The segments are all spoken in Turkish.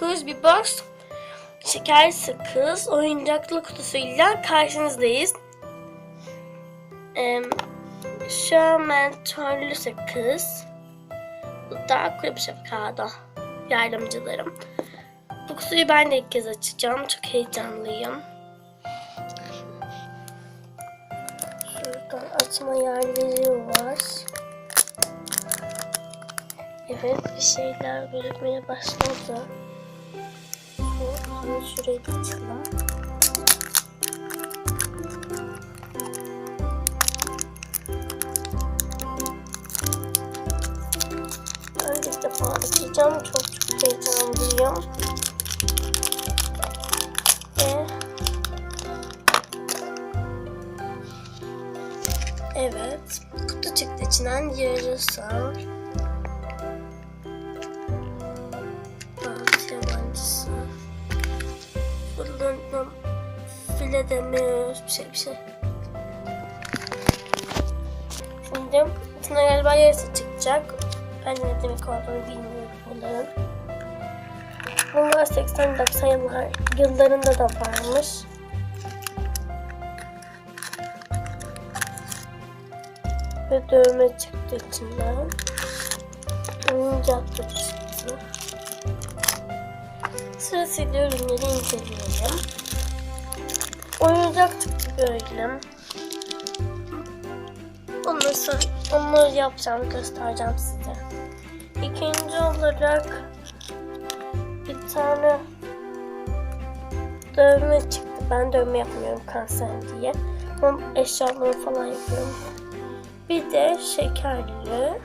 Who's bir box şeker sakız oyuncaklı kutusuyla karşınızdayız. Ee, Şömentörlü sakız. Bu da kuru şapkada. Yardımcılarım. Bu kutuyu ben de ilk kez açacağım. Çok heyecanlıyım. Şuradan açma yerleri var. Evet bir şeyler gözükmeye başladı. Şunu şuraya açalım. Ben ilk defa açacağım. Çok çok heyecanlıyım. Ve Evet. Kutu çıktı içinden yarısı. File demiyoruz bir şey bir şey. Şimdi içine galiba yarısı çıkacak. Ben ne demek olduğunu bilmiyorum bunların. Bunlar 80-90 yıllar, yıllarında da varmış. Ve dövme çıktı içinden. Oyuncak da çıktı. Sırasıyla ürünleri inceleyelim. Oyuncak çıktı böyle. Onları, onları yapacağım, göstereceğim size. İkinci olarak bir tane dövme çıktı. Ben dövme yapmıyorum kanser diye. Ama eşyalarımı falan yapıyorum. Bir de şekerli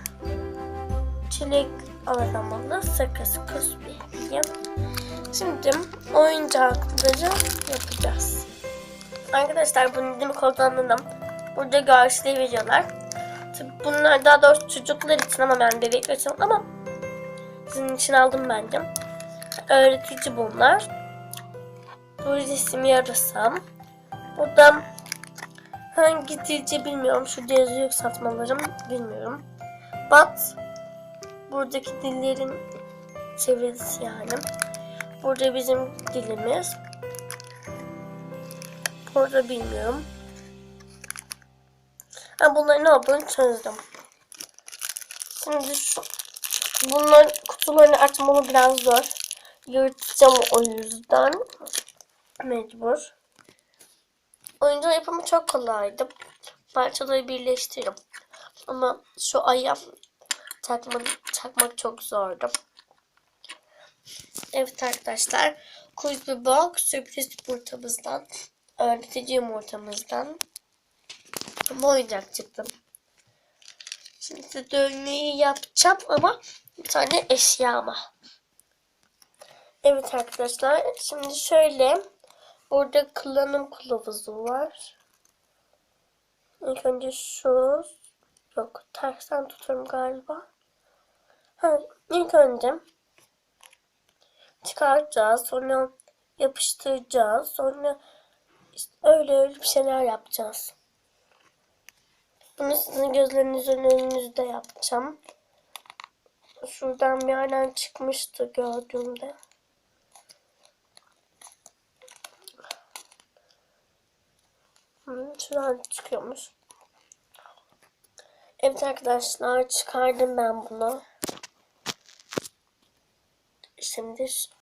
çilek aromalı sakız kusbi. Şimdi oyuncakları yapacağız. Arkadaşlar bunu demek olduğunu anladım. Burada görseli veriyorlar. Tabii bunlar daha doğrusu çocuklar için ama ben bebekler için ama sizin için aldım bence. Öğretici bunlar. Bu resim yarasam. Burada hangi dilce bilmiyorum. Şurada yazıyor satmalarım bilmiyorum. But buradaki dillerin çevirisi yani. Burada bizim dilimiz. Burada bilmiyorum. Ha, bunların ne olduğunu çözdüm. Şimdi şu bunların kutularını açmalı biraz zor. Yırtacağım o yüzden. Mecbur. Oyuncak yapımı çok kolaydı. Parçaları birleştiririm. Ama şu aya takmak, takmak çok zordu. Evet arkadaşlar. Quiz box sürpriz yumurtamızdan, öğretici yumurtamızdan bu oyuncak çıktı. Şimdi dövmeyi yapacağım ama bir tane eşyama. Evet arkadaşlar. Şimdi şöyle burada kullanım kılavuzu var. İlk önce şu yok tersten tutuyorum galiba. Ha, ilk önce çıkartacağız. Sonra yapıştıracağız. Sonra işte öyle öyle bir şeyler yapacağız. Bunu sizin gözlerinizin önünüzde yapacağım. Şuradan bir yerden çıkmıştı gördüğümde. Şuradan çıkıyormuş. Evet arkadaşlar çıkardım ben bunu. Şimdi